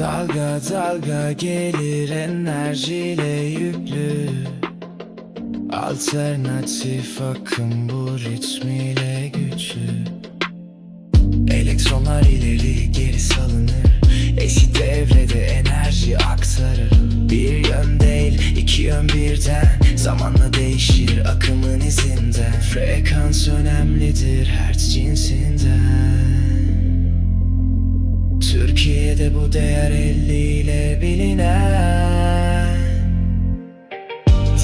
dalga gelir enerjiyle yüklü. Alternatif akım bu ritmiyle güçlü. Elektronlar ileri geri salınır. Eşit devrede enerji aktarır. Bir yön değil iki yön birden. Zamanla değişir akımın izinden. Frekans önemlidir hertz cinsinden Türkiye'de bu değer 50 ile bilinen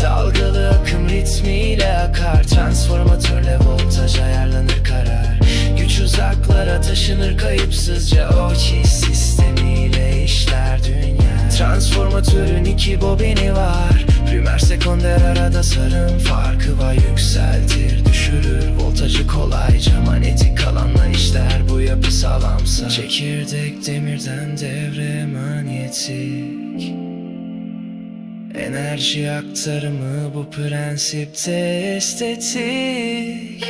Dalgalı akım ritmiyle akar Transformatörle voltaj ayarlanır karar. Güç uzaklara taşınır kayıpsızca O çiz sistemiyle işler dünya. Transformatörün iki bobini var Primer sekonder arada sarım Manyetik alanla işler bu yapı sağlamsa. Çekirdek demirden devre manyetik Enerji aktarımı bu prensipte estetik.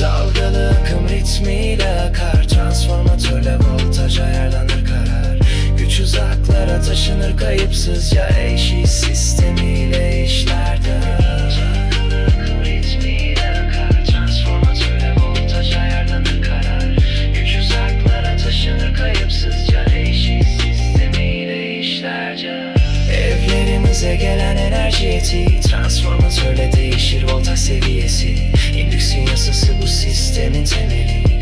Dalgalı akım ritmiyle akar Transformatörle voltaj ayarlanır karar. Güç uzaklara taşınır kayıpsızca Eşiz sistemiyle enerji eti Transformatörle değişir voltaj seviyesi. İndüksiyon yasası bu sistemin temeli